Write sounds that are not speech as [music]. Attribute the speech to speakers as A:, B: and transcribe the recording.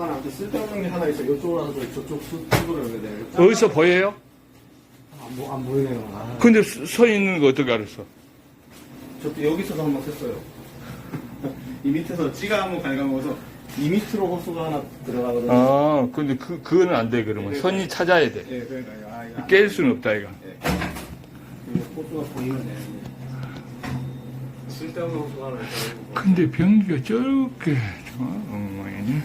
A: 호수가 하나, 또 쓸데없는 게 하나 있어요. 이쪽으로 하서 저쪽 수- 수도를 여야 돼요.
B: 어디서 보여요?
A: 안, 보, 안 보이네요. 아,
B: 근데 서- 서 있는 거 어떻게 알았어?
A: 저도 여기서도 한번 샜어요. [laughs] 이 밑에서 찌가 한번 갉아먹어서 이 밑으로 호수가 하나 들어가거든요.
B: 아, 근데 그, 그거는 안 돼, 그러면. 네, 네, 선이 네. 찾아야 돼.
A: 예, 그러니까요. 아, 이거 안
B: 깰 수는 없다, 이거.
A: 이거 호수가 보이면 되는데. 쓸데없는 호수가 하나 있어요.
B: 근데 변기가 저렇게 좋아? 엉망이네.